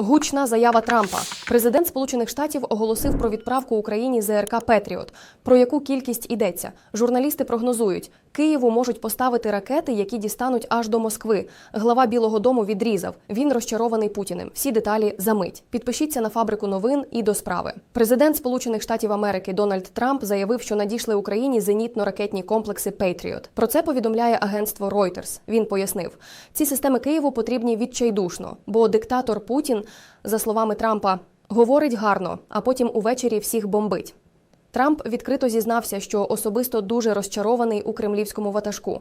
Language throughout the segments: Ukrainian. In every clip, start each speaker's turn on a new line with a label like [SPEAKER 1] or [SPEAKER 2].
[SPEAKER 1] Гучна заява Трампа. Президент Сполучених Штатів оголосив про відправку Україні ЗРК Петріот. Про яку кількість йдеться? Журналісти прогнозують, Києву можуть поставити ракети, які дістануть аж до Москви. Глава Білого Дому відрізав. Він розчарований Путіним. Всі деталі за мить. Підпишіться на фабрику новин і до справи. Президент Сполучених Штатів Америки Дональд Трамп заявив, що надійшли Україні зенітно-ракетні комплекси Петріот. Про це повідомляє агентство Reuters. Він пояснив, ці системи Києву потрібні відчайдушно, бо диктатор Путін, за словами Трампа, говорить гарно, а потім увечері всіх бомбить. Трамп відкрито зізнався, що особисто дуже розчарований у кремлівському ватажку.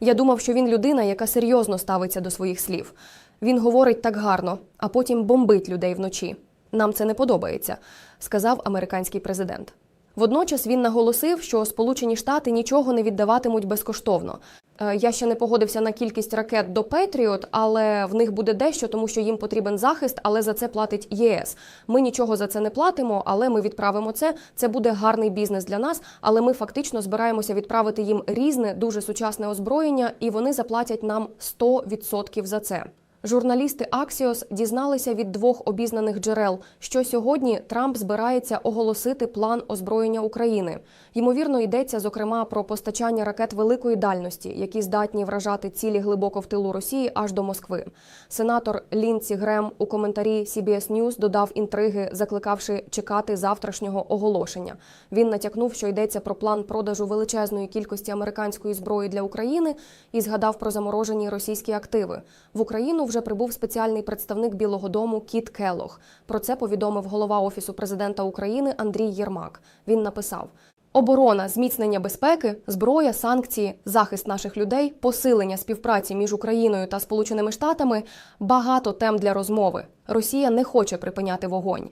[SPEAKER 1] Я думав, що він людина, яка серйозно ставиться до своїх слів. Він говорить так гарно, а потім бомбить людей вночі. Нам це не подобається, сказав американський президент. Водночас він наголосив, що Сполучені Штати нічого не віддаватимуть безкоштовно. Е, Я ще не погодився на кількість ракет до Петріот, але в них буде дещо, тому що їм потрібен захист, але за це платить ЄС. Ми нічого за це не платимо, але ми відправимо це. Це буде гарний бізнес для нас. Але ми фактично збираємося відправити їм різне, дуже сучасне озброєння, і вони заплатять нам 100% за це. Журналісти Axios дізналися від двох обізнаних джерел, що сьогодні Трамп збирається оголосити план озброєння України. Ймовірно, йдеться зокрема про постачання ракет великої дальності, які здатні вражати цілі глибоко в тилу Росії аж до Москви. Сенатор Лінці Грем у коментарі CBS News додав інтриги, закликавши чекати завтрашнього оголошення. Він натякнув, що йдеться про план продажу величезної кількості американської зброї для України і згадав про заморожені російські активи. В Україну вже прибув спеціальний представник Білого Дому Кіт Келох. Про це повідомив голова офісу президента України Андрій Єрмак. Він написав. Оборона, зміцнення безпеки, зброя, санкції, захист наших людей, посилення співпраці між Україною та Сполученими Штатами багато тем для розмови. Росія не хоче припиняти вогонь.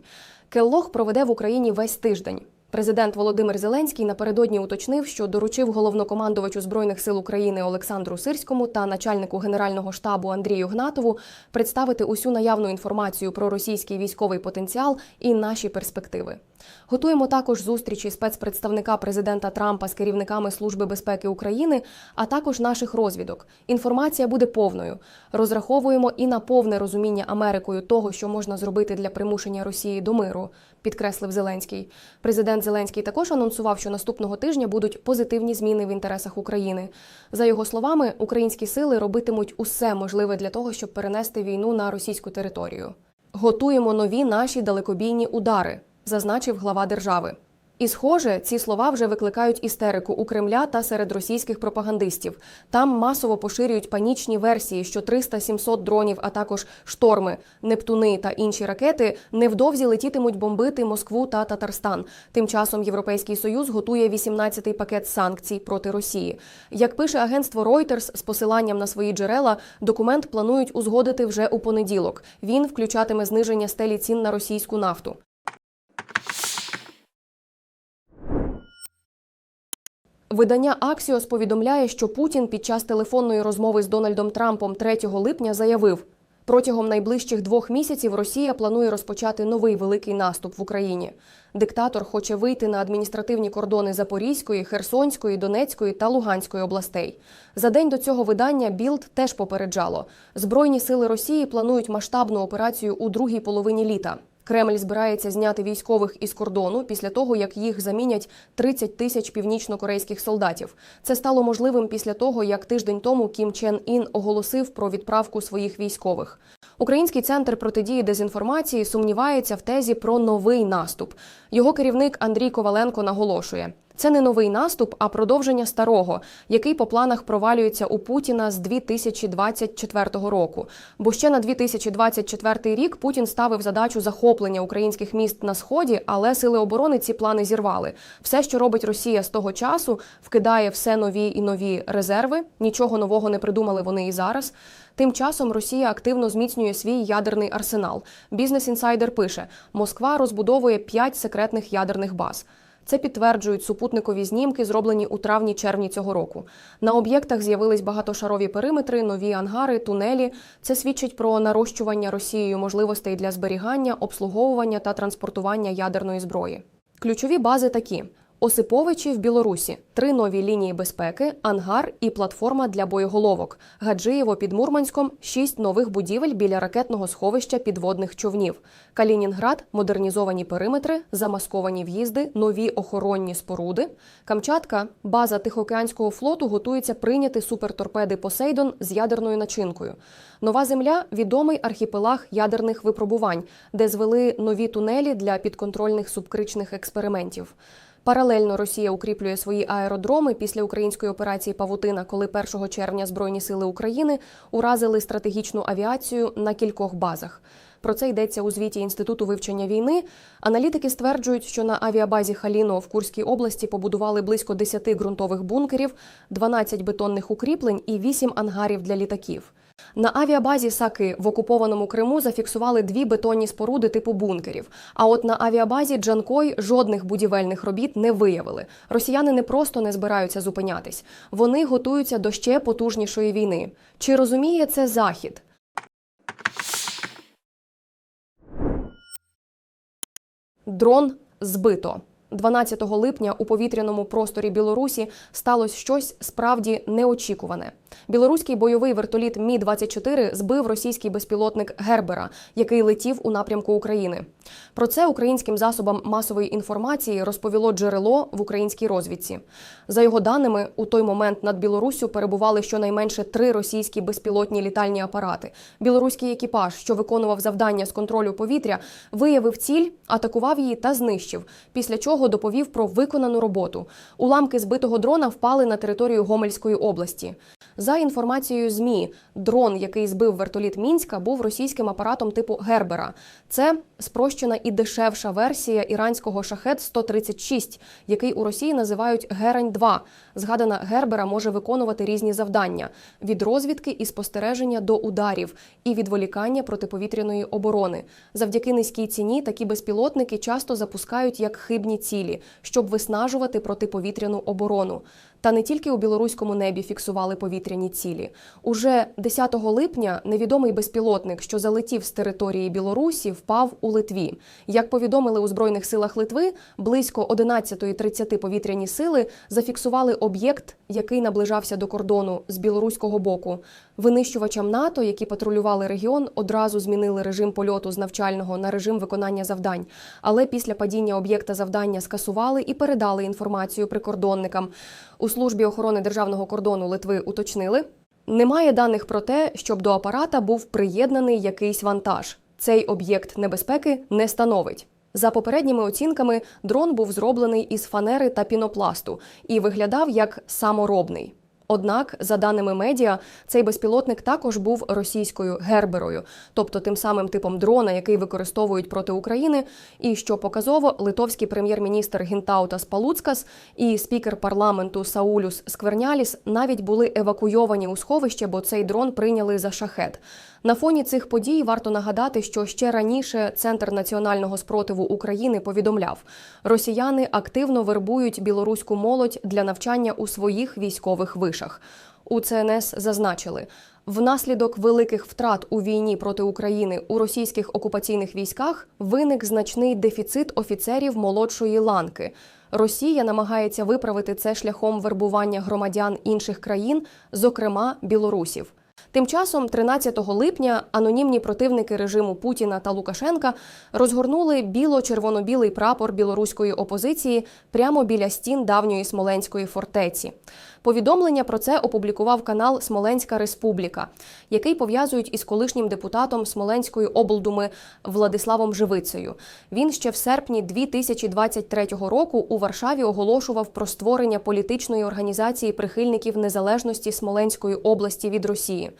[SPEAKER 1] Келлох проведе в Україні весь тиждень. Президент Володимир Зеленський напередодні уточнив, що доручив головнокомандувачу збройних сил України Олександру Сирському та начальнику генерального штабу Андрію Гнатову представити усю наявну інформацію про російський військовий потенціал і наші перспективи. Готуємо також зустрічі спецпредставника президента Трампа з керівниками Служби безпеки України, а також наших розвідок. Інформація буде повною. Розраховуємо і на повне розуміння Америкою того, що можна зробити для примушення Росії до миру, підкреслив Зеленський. Президент Зеленський також анонсував, що наступного тижня будуть позитивні зміни в інтересах України. За його словами, українські сили робитимуть усе можливе для того, щоб перенести війну на російську територію. Готуємо нові наші далекобійні удари зазначив глава держави. І, схоже, ці слова вже викликають істерику у Кремля та серед російських пропагандистів. Там масово поширюють панічні версії, що 300-700 дронів, а також шторми, Нептуни та інші ракети невдовзі летітимуть бомбити Москву та Татарстан. Тим часом Європейський Союз готує 18-й пакет санкцій проти Росії. Як пише агентство Reuters з посиланням на свої джерела, документ планують узгодити вже у понеділок. Він включатиме зниження стелі цін на російську нафту. Видання Axios повідомляє, що Путін під час телефонної розмови з Дональдом Трампом 3 липня заявив, протягом найближчих двох місяців Росія планує розпочати новий великий наступ в Україні. Диктатор хоче вийти на адміністративні кордони Запорізької, Херсонської, Донецької та Луганської областей. За день до цього видання Білд теж попереджало: збройні сили Росії планують масштабну операцію у другій половині літа. Кремль збирається зняти військових із кордону після того, як їх замінять 30 тисяч північно-корейських солдатів. Це стало можливим після того, як тиждень тому Кім Чен Ін оголосив про відправку своїх військових. Український центр протидії дезінформації сумнівається в тезі про новий наступ. Його керівник Андрій Коваленко наголошує. Це не новий наступ, а продовження старого, який по планах провалюється у Путіна з 2024 року. Бо ще на 2024 рік Путін ставив задачу захоплення українських міст на сході, але сили оборони ці плани зірвали. Все, що робить Росія з того часу, вкидає все нові і нові резерви. Нічого нового не придумали вони і зараз. Тим часом Росія активно зміцнює свій ядерний арсенал. Бізнес інсайдер пише: Москва розбудовує п'ять секретних ядерних баз. Це підтверджують супутникові знімки, зроблені у травні-червні цього року. На об'єктах з'явились багатошарові периметри, нові ангари, тунелі. Це свідчить про нарощування Росією можливостей для зберігання, обслуговування та транспортування ядерної зброї. Ключові бази такі: Осиповичі в Білорусі, три нові лінії безпеки, ангар і платформа для боєголовок. Гаджиєво під Мурманськом, шість нових будівель біля ракетного сховища підводних човнів. Калінінград, модернізовані периметри, замасковані в'їзди, нові охоронні споруди. Камчатка, база Тихоокеанського флоту, готується прийняти суперторпеди Посейдон з ядерною начинкою. Нова земля відомий архіпелаг ядерних випробувань, де звели нові тунелі для підконтрольних субкричних експериментів. Паралельно Росія укріплює свої аеродроми після української операції Павутина, коли 1 червня Збройні сили України уразили стратегічну авіацію на кількох базах. Про це йдеться у звіті Інституту вивчення війни. Аналітики стверджують, що на авіабазі Халіно в Курській області побудували близько 10 ґрунтових бункерів, 12 бетонних укріплень і 8 ангарів для літаків. На авіабазі Саки в окупованому Криму зафіксували дві бетонні споруди типу бункерів. А от на авіабазі Джанкой жодних будівельних робіт не виявили. Росіяни не просто не збираються зупинятись, вони готуються до ще потужнішої війни. Чи розуміє це Захід? Дрон збито. 12 липня у повітряному просторі Білорусі сталося щось справді неочікуване. Білоруський бойовий вертоліт Мі 24 збив російський безпілотник Гербера, який летів у напрямку України. Про це українським засобам масової інформації розповіло джерело в українській розвідці. За його даними, у той момент над Білоруссю перебували щонайменше три російські безпілотні літальні апарати. Білоруський екіпаж, що виконував завдання з контролю повітря, виявив ціль, атакував її та знищив. Після чого доповів про виконану роботу. Уламки збитого дрона впали на територію Гомельської області. За інформацією ЗМІ, дрон, який збив вертоліт Мінська, був російським апаратом типу Гербера. Це спрощена і дешевша версія іранського шахет 136 який у Росії називають Герань 2 Згадана Гербера може виконувати різні завдання: від розвідки і спостереження до ударів, і відволікання протиповітряної оборони. Завдяки низькій ціні такі безпілотники часто запускають як хибні цілі, щоб виснажувати протиповітряну оборону. Та не тільки у білоруському небі фіксували повітряні цілі. Уже 10 липня невідомий безпілотник, що залетів з території Білорусі, впав у Литві. Як повідомили у збройних силах Литви, близько 11.30 повітряні сили зафіксували об'єкт, який наближався до кордону з білоруського боку. Винищувачам НАТО, які патрулювали регіон, одразу змінили режим польоту з навчального на режим виконання завдань. Але після падіння об'єкта завдання скасували і передали інформацію прикордонникам. У службі охорони державного кордону Литви уточнили. Немає даних про те, щоб до апарата був приєднаний якийсь вантаж. Цей об'єкт небезпеки не становить. За попередніми оцінками, дрон був зроблений із фанери та пінопласту і виглядав як саморобний. Однак, за даними медіа, цей безпілотник також був російською герберою, тобто тим самим типом дрона, який використовують проти України. І що показово, литовський прем'єр-міністр Гінтаутас Палуцкас і спікер парламенту Саулюс Скверняліс навіть були евакуйовані у сховище, бо цей дрон прийняли за шахет. На фоні цих подій варто нагадати, що ще раніше Центр національного спротиву України повідомляв, росіяни активно вербують білоруську молодь для навчання у своїх військових вишах. У ЦНС зазначили. Внаслідок великих втрат у війні проти України у російських окупаційних військах виник значний дефіцит офіцерів молодшої ланки. Росія намагається виправити це шляхом вербування громадян інших країн, зокрема білорусів. Тим часом, 13 липня, анонімні противники режиму Путіна та Лукашенка розгорнули біло-червоно-білий прапор білоруської опозиції прямо біля стін давньої Смоленської фортеці. Повідомлення про це опублікував канал Смоленська Республіка, який пов'язують із колишнім депутатом Смоленської облдуми Владиславом Живицею. Він ще в серпні 2023 року у Варшаві оголошував про створення політичної організації прихильників незалежності Смоленської області від Росії.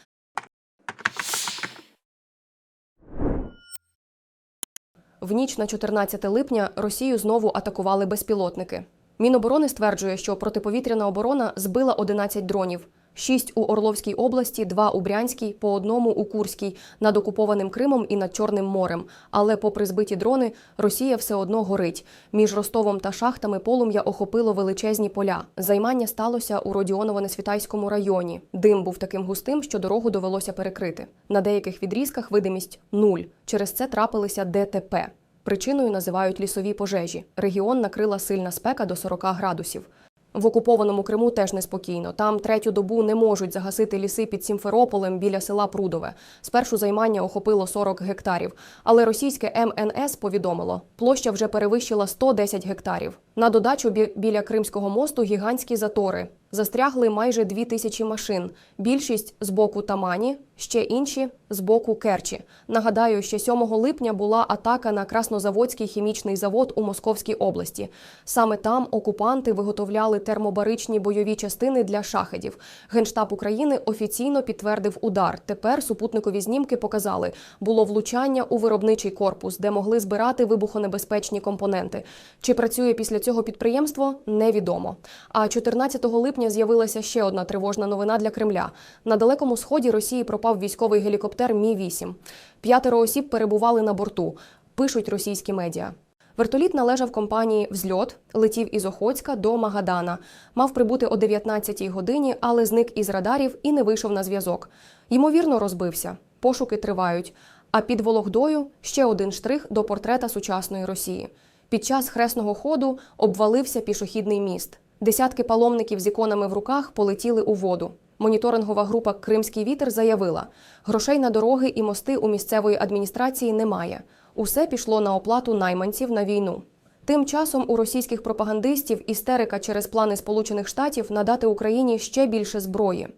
[SPEAKER 1] В ніч на 14 липня Росію знову атакували безпілотники. Міноборони стверджує, що протиповітряна оборона збила 11 дронів. Шість у Орловській області, два у Брянській, по одному у Курській, над окупованим Кримом і над Чорним морем. Але, попри збиті дрони, Росія все одно горить. Між Ростовом та шахтами полум'я охопило величезні поля. Займання сталося у Родіоново-Несвітайському районі. Дим був таким густим, що дорогу довелося перекрити. На деяких відрізках видимість нуль. Через це трапилися ДТП. Причиною називають лісові пожежі. Регіон накрила сильна спека до 40 градусів. В окупованому Криму теж неспокійно. Там третю добу не можуть загасити ліси під Сімферополем біля села Прудове. Спершу займання охопило 40 гектарів. Але російське МНС повідомило, площа вже перевищила 110 гектарів. На додачу біля Кримського мосту гігантські затори. Застрягли майже дві тисячі машин. Більшість з боку Тамані, ще інші з боку Керчі. Нагадаю, ще 7 липня була атака на Краснозаводський хімічний завод у Московській області. Саме там окупанти виготовляли термобаричні бойові частини для шахедів. Генштаб України офіційно підтвердив удар. Тепер супутникові знімки показали, було влучання у виробничий корпус, де могли збирати вибухонебезпечні компоненти. Чи працює після цього підприємство, невідомо. А 14 липня з'явилася ще одна тривожна новина для Кремля. На далекому сході Росії пропав військовий гелікоптер Мі 8 П'ятеро осіб перебували на борту. Пишуть російські медіа. Вертоліт належав компанії Взльот, летів із Охотська до Магадана. Мав прибути о 19-й годині, але зник із радарів і не вийшов на зв'язок. Ймовірно, розбився. Пошуки тривають. А під Вологдою ще один штрих до портрета сучасної Росії. Під час хресного ходу обвалився пішохідний міст. Десятки паломників з іконами в руках полетіли у воду. Моніторингова група Кримський вітер заявила: грошей на дороги і мости у місцевої адміністрації немає. Усе пішло на оплату найманців на війну. Тим часом у російських пропагандистів істерика через плани Сполучених Штатів надати Україні ще більше зброї.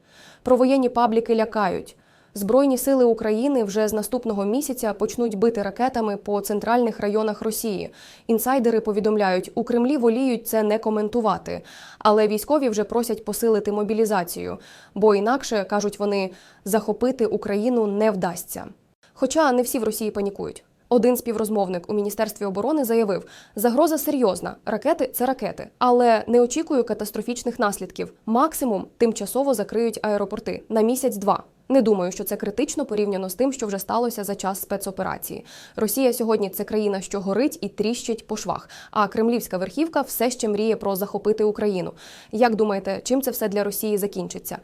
[SPEAKER 1] Провоєнні пабліки лякають. Збройні сили України вже з наступного місяця почнуть бити ракетами по центральних районах Росії. Інсайдери повідомляють, у Кремлі воліють це не коментувати, але військові вже просять посилити мобілізацію, бо інакше кажуть вони, захопити Україну не вдасться. Хоча не всі в Росії панікують. Один співрозмовник у міністерстві оборони заявив: загроза серйозна, ракети це ракети, але не очікую катастрофічних наслідків. Максимум тимчасово закриють аеропорти на місяць-два. Не думаю, що це критично порівняно з тим, що вже сталося за час спецоперації. Росія сьогодні це країна, що горить і тріщить по швах. А кремлівська верхівка все ще мріє про захопити Україну. Як думаєте, чим це все для Росії закінчиться?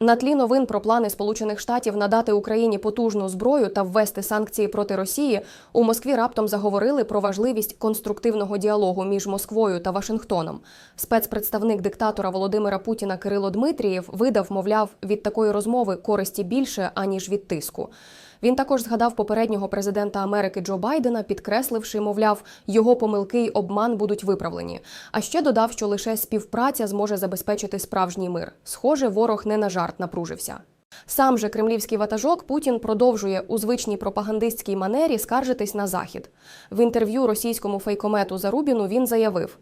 [SPEAKER 1] На тлі новин про плани Сполучених Штатів надати Україні потужну зброю та ввести санкції проти Росії у Москві раптом заговорили про важливість конструктивного діалогу між Москвою та Вашингтоном. Спецпредставник диктатора Володимира Путіна Кирило Дмитрієв видав, мовляв, від такої розмови користі більше аніж від тиску. Він також згадав попереднього президента Америки Джо Байдена, підкресливши, мовляв, його помилки й обман будуть виправлені. А ще додав, що лише співпраця зможе забезпечити справжній мир. Схоже, ворог не на жарт напружився. Сам же кремлівський ватажок Путін продовжує у звичній пропагандистській манері скаржитись на захід. В інтерв'ю російському фейкомету Зарубіну він заявив: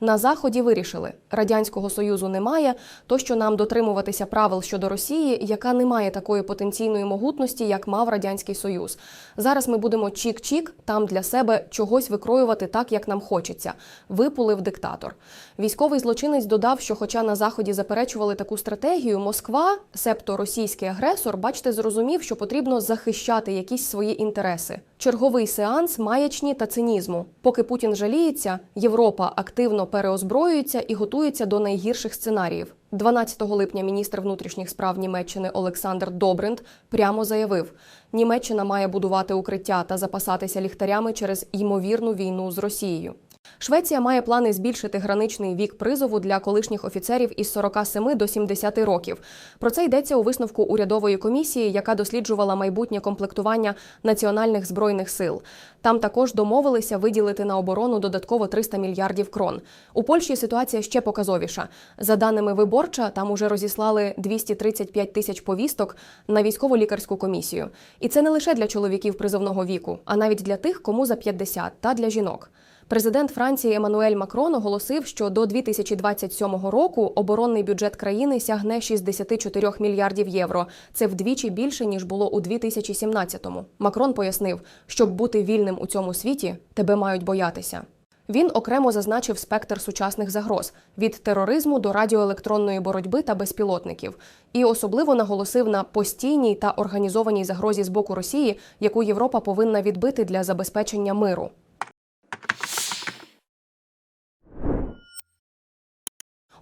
[SPEAKER 1] на заході вирішили, радянського союзу немає, то що нам дотримуватися правил щодо Росії, яка не має такої потенційної могутності, як мав радянський союз. Зараз ми будемо чік-чік там для себе чогось викроювати так, як нам хочеться. Випулив диктатор. Військовий злочинець додав, що, хоча на заході заперечували таку стратегію, Москва, себто російський агресор, бачите, зрозумів, що потрібно захищати якісь свої інтереси. Черговий сеанс маячні та цинізму. Поки Путін жаліється, Європа активно переозброюється і готується до найгірших сценаріїв. 12 липня міністр внутрішніх справ Німеччини Олександр Добринд прямо заявив: Німеччина має будувати укриття та запасатися ліхтарями через ймовірну війну з Росією. Швеція має плани збільшити граничний вік призову для колишніх офіцерів із 47 до 70 років. Про це йдеться у висновку урядової комісії, яка досліджувала майбутнє комплектування національних збройних сил. Там також домовилися виділити на оборону додатково 300 мільярдів крон. У Польщі ситуація ще показовіша. За даними виборча, там уже розіслали 235 тисяч повісток на військово-лікарську комісію. І це не лише для чоловіків призовного віку, а навіть для тих, кому за 50 та для жінок. Президент Франції Еммануель Макрон оголосив, що до 2027 року оборонний бюджет країни сягне 64 мільярдів євро. Це вдвічі більше ніж було у 2017-му. Макрон пояснив, щоб бути вільним у цьому світі, тебе мають боятися. Він окремо зазначив спектр сучасних загроз від тероризму до радіоелектронної боротьби та безпілотників, і особливо наголосив на постійній та організованій загрозі з боку Росії, яку Європа повинна відбити для забезпечення миру.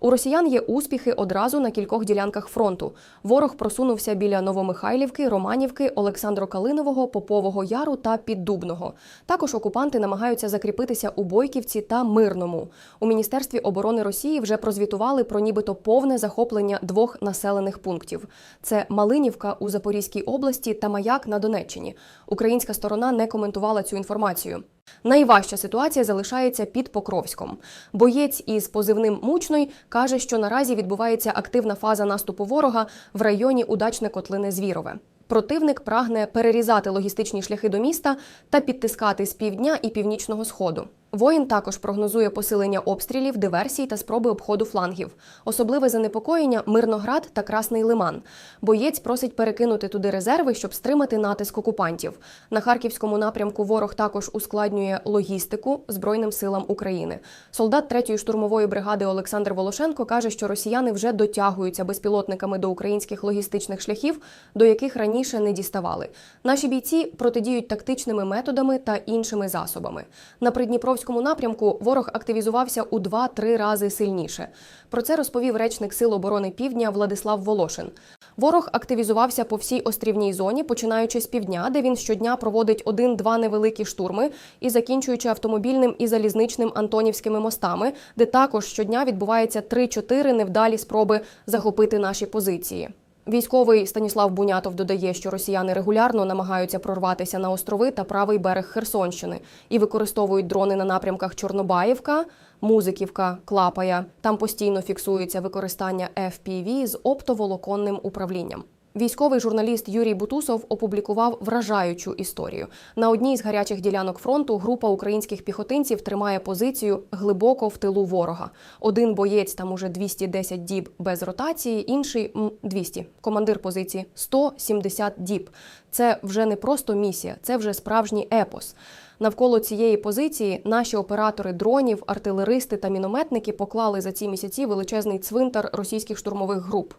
[SPEAKER 1] У росіян є успіхи одразу на кількох ділянках фронту. Ворог просунувся біля Новомихайлівки, Романівки, Олександро-Калинового, Попового Яру та Піддубного. Також окупанти намагаються закріпитися у Бойківці та Мирному. У міністерстві оборони Росії вже прозвітували про нібито повне захоплення двох населених пунктів: це Малинівка у Запорізькій області та Маяк на Донеччині. Українська сторона не коментувала цю інформацію. Найважча ситуація залишається під Покровськом. Боєць із позивним Мучной каже, що наразі відбувається активна фаза наступу ворога в районі удачне котлини Звірове. Противник прагне перерізати логістичні шляхи до міста та підтискати з півдня і північного сходу. Воїн також прогнозує посилення обстрілів, диверсій та спроби обходу флангів. Особливе занепокоєння Мирноград та Красний Лиман. Боєць просить перекинути туди резерви, щоб стримати натиск окупантів. На харківському напрямку ворог також ускладнює логістику Збройним силам України. Солдат 3-ї штурмової бригади Олександр Волошенко каже, що росіяни вже дотягуються безпілотниками до українських логістичних шляхів, до яких раніше не діставали. Наші бійці протидіють тактичними методами та іншими засобами. На Придніпровському напрямку ворог активізувався у 2-3 рази сильніше. Про це розповів речник Сил оборони Півдня Владислав Волошин. Ворог активізувався по всій острівній зоні, починаючи з півдня, де він щодня проводить один-два невеликі штурми, і закінчуючи автомобільним і залізничним Антонівськими мостами, де також щодня відбувається 3-4 невдалі спроби захопити наші позиції. Військовий Станіслав Бунятов додає, що росіяни регулярно намагаються прорватися на острови та правий берег Херсонщини і використовують дрони на напрямках Чорнобаївка, Музиківка, Клапая. Там постійно фіксується використання FPV з оптоволоконним управлінням. Військовий журналіст Юрій Бутусов опублікував вражаючу історію. На одній з гарячих ділянок фронту група українських піхотинців тримає позицію глибоко в тилу ворога. Один боєць там уже 210 діб без ротації, інший м, 200. Командир позиції 170 діб. Це вже не просто місія, це вже справжній епос. Навколо цієї позиції наші оператори дронів, артилеристи та мінометники поклали за ці місяці величезний цвинтар російських штурмових груп.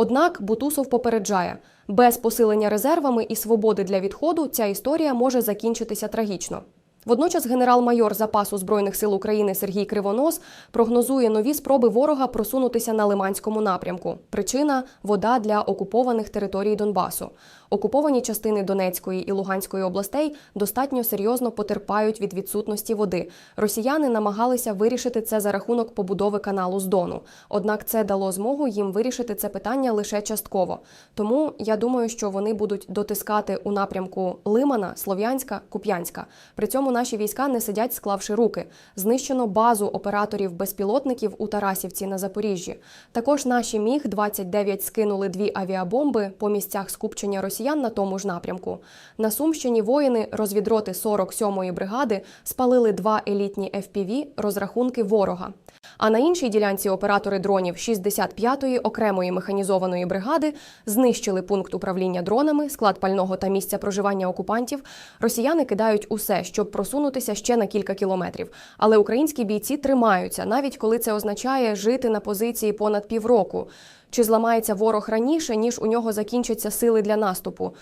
[SPEAKER 1] Однак Бутусов попереджає, без посилення резервами і свободи для відходу ця історія може закінчитися трагічно. Водночас генерал-майор запасу збройних сил України Сергій Кривонос прогнозує нові спроби ворога просунутися на Лиманському напрямку. Причина вода для окупованих територій Донбасу. Окуповані частини Донецької і Луганської областей достатньо серйозно потерпають від відсутності води. Росіяни намагалися вирішити це за рахунок побудови каналу з Дону. Однак це дало змогу їм вирішити це питання лише частково. Тому я думаю, що вони будуть дотискати у напрямку Лимана, Слов'янська, Куп'янська. При цьому наші війська не сидять, склавши руки. Знищено базу операторів безпілотників у Тарасівці на Запоріжжі. Також наші міг 29 скинули дві авіабомби по місцях скупчення росіян на тому ж напрямку. На Сумщині воїни розвідроти 47-ї бригади спалили два елітні FPV розрахунки ворога. А на іншій ділянці оператори дронів 65-ї окремої механізованої бригади знищили пункт управління дронами, склад пального та місця проживання окупантів. Росіяни кидають усе, щоб просунутися ще на кілька кілометрів. Але українські бійці тримаються, навіть коли це означає жити на позиції понад півроку. Чи зламається ворог раніше, ніж у нього закінчаться сили для наступу?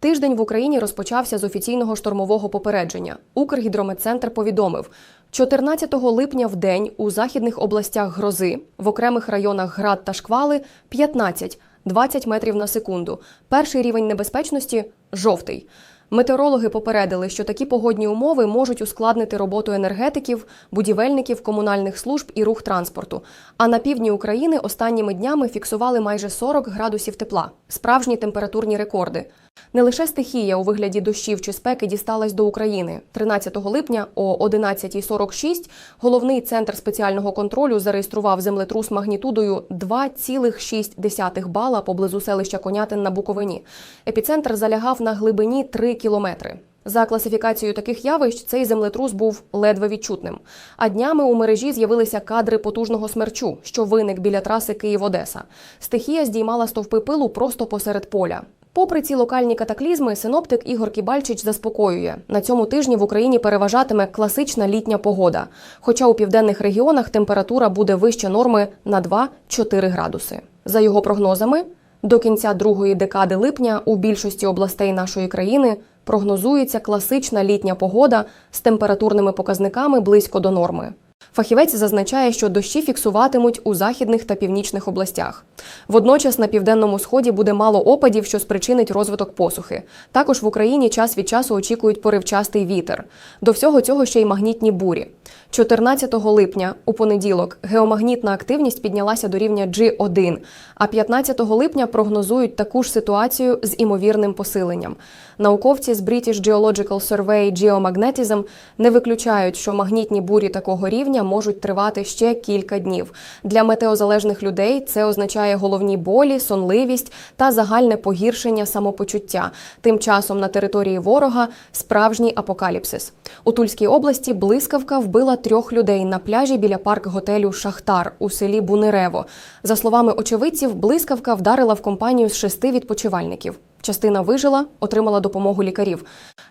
[SPEAKER 1] Тиждень в Україні розпочався з офіційного штормового попередження. Укргідрометцентр повідомив, 14 липня в день у західних областях грози, в окремих районах град та шквали 15 20 метрів на секунду. Перший рівень небезпечності жовтий. Метеорологи попередили, що такі погодні умови можуть ускладнити роботу енергетиків, будівельників, комунальних служб і рух транспорту. А на півдні України останніми днями фіксували майже 40 градусів тепла, справжні температурні рекорди. Не лише стихія у вигляді дощів чи спеки дісталась до України. 13 липня о 11.46 головний центр спеціального контролю зареєстрував землетрус магнітудою 2,6 бала поблизу селища Конятин на Буковині. Епіцентр залягав на глибині 3 кілометри. За класифікацією таких явищ цей землетрус був ледве відчутним. А днями у мережі з'явилися кадри потужного смерчу, що виник біля траси Київ-Одеса. Стихія здіймала стовпи пилу просто посеред поля. Попри ці локальні катаклізми, синоптик Ігор Кібальчич заспокоює, на цьому тижні в Україні переважатиме класична літня погода. Хоча у південних регіонах температура буде вище норми на 2-4 градуси. За його прогнозами, до кінця другої декади липня у більшості областей нашої країни Прогнозується класична літня погода з температурними показниками близько до норми. Фахівець зазначає, що дощі фіксуватимуть у західних та північних областях. Водночас на південному сході буде мало опадів, що спричинить розвиток посухи. Також в Україні час від часу очікують поривчастий вітер. До всього цього ще й магнітні бурі. 14 липня у понеділок геомагнітна активність піднялася до рівня G1, а 15 липня прогнозують таку ж ситуацію з імовірним посиленням. Науковці з British Geological Survey Geomagnetism не виключають, що магнітні бурі такого рівня можуть тривати ще кілька днів. Для метеозалежних людей це означає головні болі, сонливість та загальне погіршення самопочуття. Тим часом на території ворога справжній апокаліпсис. У Тульській області блискавка вбила трьох людей на пляжі біля парк-готелю Шахтар у селі Бунерево. За словами очевидців, блискавка вдарила в компанію з шести відпочивальників. Частина вижила, отримала допомогу лікарів.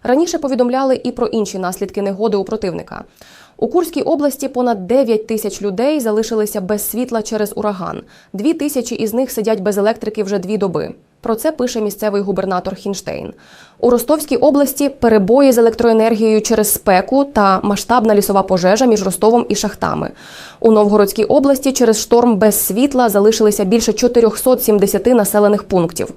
[SPEAKER 1] Раніше повідомляли і про інші наслідки негоди у противника. У Курській області понад 9 тисяч людей залишилися без світла через ураган. Дві тисячі із них сидять без електрики вже дві доби. Про це пише місцевий губернатор Хінштейн. У Ростовській області перебої з електроенергією через спеку та масштабна лісова пожежа між Ростовом і шахтами. У Новгородській області через шторм без світла залишилися більше 470 населених пунктів.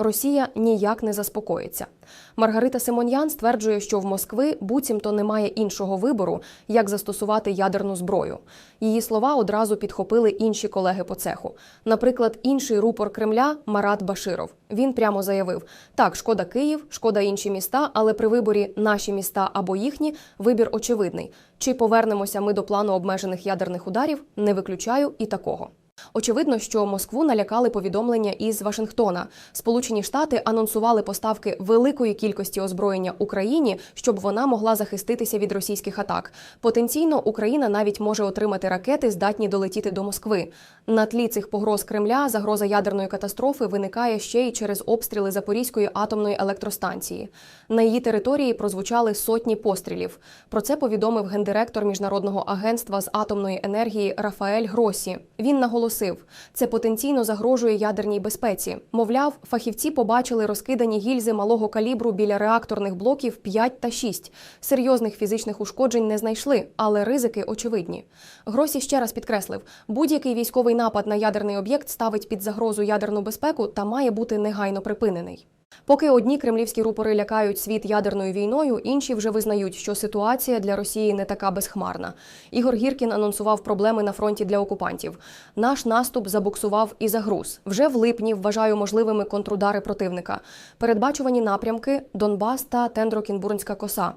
[SPEAKER 1] Росія ніяк не заспокоїться. Маргарита Симоньян стверджує, що в Москви буцімто немає іншого вибору, як застосувати ядерну зброю. Її слова одразу підхопили інші колеги по цеху. Наприклад, інший рупор Кремля Марат Баширов. Він прямо заявив: так, шкода Київ, шкода інші міста, але при виборі наші міста або їхні вибір очевидний. Чи повернемося ми до плану обмежених ядерних ударів? Не виключаю і такого. Очевидно, що Москву налякали повідомлення із Вашингтона. Сполучені Штати анонсували поставки великої кількості озброєння Україні, щоб вона могла захиститися від російських атак. Потенційно Україна навіть може отримати ракети, здатні долетіти до Москви. На тлі цих погроз Кремля загроза ядерної катастрофи виникає ще й через обстріли Запорізької атомної електростанції. На її території прозвучали сотні пострілів. Про це повідомив гендиректор міжнародного агентства з атомної енергії Рафаель Гросі. Він наголосив, це потенційно загрожує ядерній безпеці. Мовляв, фахівці побачили розкидані гільзи малого калібру біля реакторних блоків 5 та 6. Серйозних фізичних ушкоджень не знайшли, але ризики очевидні. Гросі ще раз підкреслив: будь-який військовий напад на ядерний об'єкт ставить під загрозу ядерну безпеку та має бути негайно припинений. Поки одні кремлівські рупори лякають світ ядерною війною, інші вже визнають, що ситуація для Росії не така безхмарна. Ігор Гіркін анонсував проблеми на фронті для окупантів. Наш наступ забуксував і загруз. Вже в липні вважаю можливими контрудари противника. Передбачувані напрямки Донбас та Тендро-Кінбурнська коса.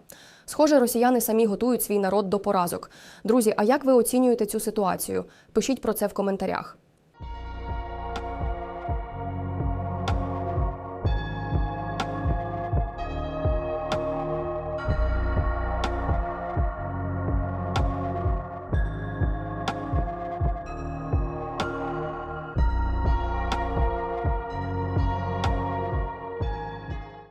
[SPEAKER 1] Схоже, росіяни самі готують свій народ до поразок. Друзі, а як ви оцінюєте цю ситуацію? Пишіть про це в коментарях.